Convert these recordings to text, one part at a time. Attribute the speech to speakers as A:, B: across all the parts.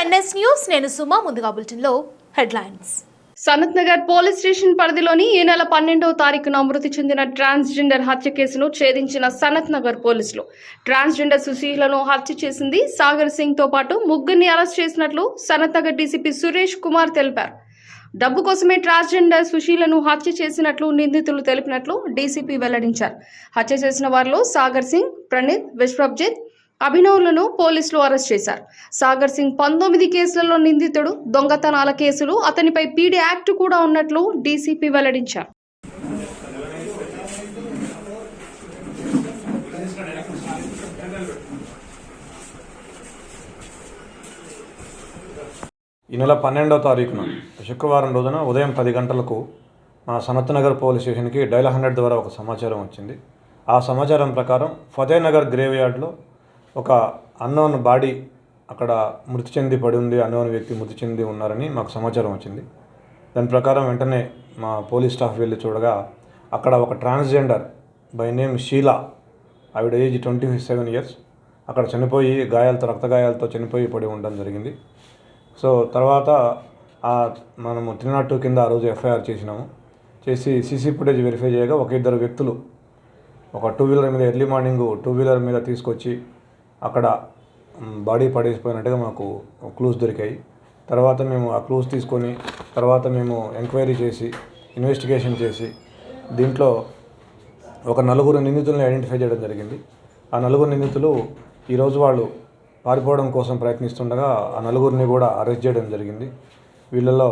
A: NS news నేను సుమా ముందుగా బులెటిన్లో headlines.
B: Sanath Nagar police station పరిధిలోని ఈ నెల పన్నెండవ తారీఖున మృతి చెందిన ట్రాన్స్జెండర్ హత్య కేసును ఛేదించిన సనత్ నగర్ పోలీసులు. ట్రాన్స్జెండర్ సుశీలను హత్య చేసింది సాగర్ సింగ్తో పాటు ముగ్గురిని అరెస్ట్ చేసినట్లు సనత్ నగర్ డీసీపీ సురేష్ కుమార్ తెలిపారు. డబ్బు కోసమే ట్రాన్స్జెండర్ సుశీలను హత్య చేసినట్లు నిందితులు తెలిపినట్లు డీసీపీ వెల్లడించారు. హత్య చేసిన వారిలో సాగర్ సింగ్ ప్రణీత్ విశ్వబ్జిత్ అభినవ్లను పోలీసులు అరెస్ట్ చేశారు. సాగర్ సింగ్ పంతొమ్మిది కేసులలో నిందితుడు. దొంగతనాల కేసులు. అతనిపై పీడీ యాక్ట్ కూడా ఉన్నట్లు డీసీపీ వెల్లడించారు.
C: ఈ నెల పన్నెండవ తారీఖున శుక్రవారం రోజున ఉదయం పది గంటలకు మా సనత్నగర్ పోలీస్ స్టేషన్కి డైల్ హండ్రెడ్ ద్వారా ఒక సమాచారం వచ్చింది. ఆ సమాచారం ప్రకారం ఫతేనగర్ గ్రేవ్ యార్డ్లో ఒక అన్నోన్ బాడీ అక్కడ మృతి చెంది పడి ఉంది అన్నోన్ వ్యక్తి మృతి చెంది ఉన్నారని మాకు సమాచారం వచ్చింది. దాని ప్రకారం వెంటనే మా పోలీస్ స్టాఫ్ వెళ్ళి చూడగా అక్కడ ఒక ట్రాన్స్జెండర్ బై నేమ్ షీలా ఆవిడ ఏజ్ ట్వంటీ సెవెన్ ఇయర్స్ అక్కడ చనిపోయి గాయాలతో రక్త గాయాలతో చనిపోయి పడి ఉండడం జరిగింది. సో తర్వాత ఆ మనము త్రీ నాట్ టూ కింద ఆ రోజు ఎఫ్ఐఆర్ చేసినాము. చేసి సీసీ ఫుటేజ్ వెరిఫై చేయగా ఒక ఇద్దరు వ్యక్తులు ఒక టూ వీలర్ మీద ఎర్లీ మార్నింగ్ టూ వీలర్ మీద తీసుకొచ్చి అక్కడ బాడీ పడేసిపోయినట్టుగా మాకు క్లూస్ దొరికాయి. తర్వాత మేము ఆ క్లూస్ తీసుకొని తర్వాత మేము ఎంక్వైరీ చేసి ఇన్వెస్టిగేషన్ చేసి దీంట్లో ఒక నలుగురు నిందితులను ఐడెంటిఫై చేయడం జరిగింది. ఆ నలుగురు నిందితులు ఈరోజు వాళ్ళు పారిపోవడం కోసం ప్రయత్నిస్తుండగా ఆ నలుగురిని కూడా అరెస్ట్ చేయడం జరిగింది. వీళ్ళలో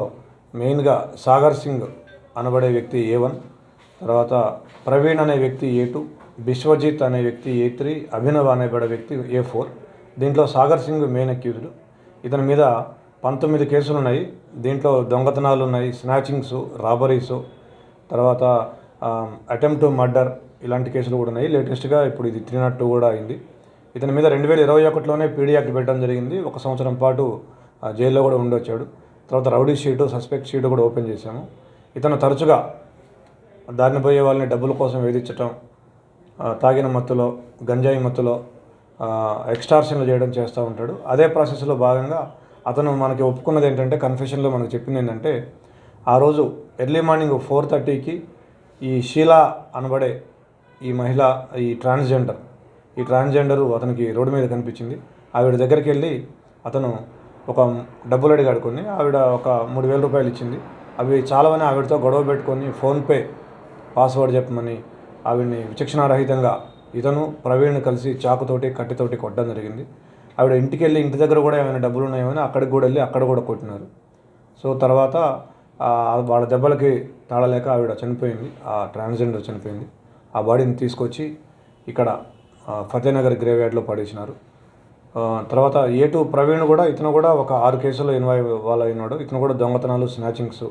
C: మెయిన్గా సాగర్ సింగ్ అనబడే వ్యక్తి ఏ వన్ తర్వాత ప్రవీణ్ అనే వ్యక్తి ఏ టూ బిశ్వజిత్ అనే వ్యక్తి ఏ త్రీ అభినవ్ అనేబడే వ్యక్తి ఏ ఫోర్. దీంట్లో సాగర్ సింగ్ మెయిన్ అక్యూజ్డ్. ఇతని మీద పంతొమ్మిది కేసులు ఉన్నాయి దీంట్లో దొంగతనాలు ఉన్నాయి స్నాచింగ్స్ రాబరీసు తర్వాత అటెంప్ట్ టు మర్డర్ ఇలాంటి కేసులు కూడా ఉన్నాయి. లేటెస్ట్గా ఇప్పుడు ఇది త్రీ నాట్ టూ కూడా అయింది. ఇతని మీద రెండు వేల ఇరవై ఒకటిలోనే పీడీ యాక్ట్ పెట్టడం జరిగింది. ఒక సంవత్సరం పాటు జైల్లో కూడా ఉండొచ్చాడు తర్వాత రౌడీ షీటు సస్పెక్ట్ షీటు కూడా ఓపెన్ చేశాము. ఇతను తరచుగా దారిన పోయే వాళ్ళని డబ్బుల కోసం వేధించటం తాగిన మత్తులో గంజాయి మత్తులో ఎక్స్టార్షన్లు చేయడం చేస్తూ ఉంటాడు. అదే ప్రాసెస్లో భాగంగా అతను మనకి ఒప్పుకున్నది ఏంటంటే కన్ఫెషన్లో మనకు చెప్పింది ఏంటంటే ఆ రోజు ఎర్లీ మార్నింగ్ ఫోర్ థర్టీకి ఈ షీలా అనబడే ఈ మహిళ ఈ ట్రాన్స్జెండర్ ఈ ట్రాన్స్జెండరు అతనికి రోడ్డు మీద కనిపించింది. ఆవిడ దగ్గరికి వెళ్ళి అతను ఒక డబ్బులు అడిగాడు కొన్ని. ఆవిడ ఒక మూడు వేల రూపాయలు ఇచ్చింది. అవి చాలామని ఆవిడతో గొడవ పెట్టుకొని ఫోన్పే పాస్వర్డ్ చెప్పమని ఆవిడని విచక్షణారహితంగా ఇతను ప్రవీణ్ కలిసి చాకుతోటి కట్టెతోటి కొట్టడం జరిగింది. ఆవిడ ఇంటికి వెళ్ళి ఇంటి దగ్గర కూడా ఏమైనా డబ్బులు ఉన్నాయేమని అక్కడికి కూడా వెళ్ళి అక్కడ కూడా కొట్టినారు. సో తర్వాత వాళ్ళ దెబ్బలకి తాళలేక ఆవిడ చనిపోయింది. ఆ ట్రాన్స్జెండర్ చనిపోయింది. ఆ బాడీని తీసుకొచ్చి ఇక్కడ ఫతేనగర్ గ్రేవ్ యార్డ్లో పడేసినారు తర్వాత ఏ టూ ప్రవీణ్ కూడా ఇతను కూడా ఒక ఆరు కేసుల్లో ఇన్వాల్వ్ వాళ్ళ అయినాడు. ఇతను కూడా దొంగతనాలు స్నాచింగ్స్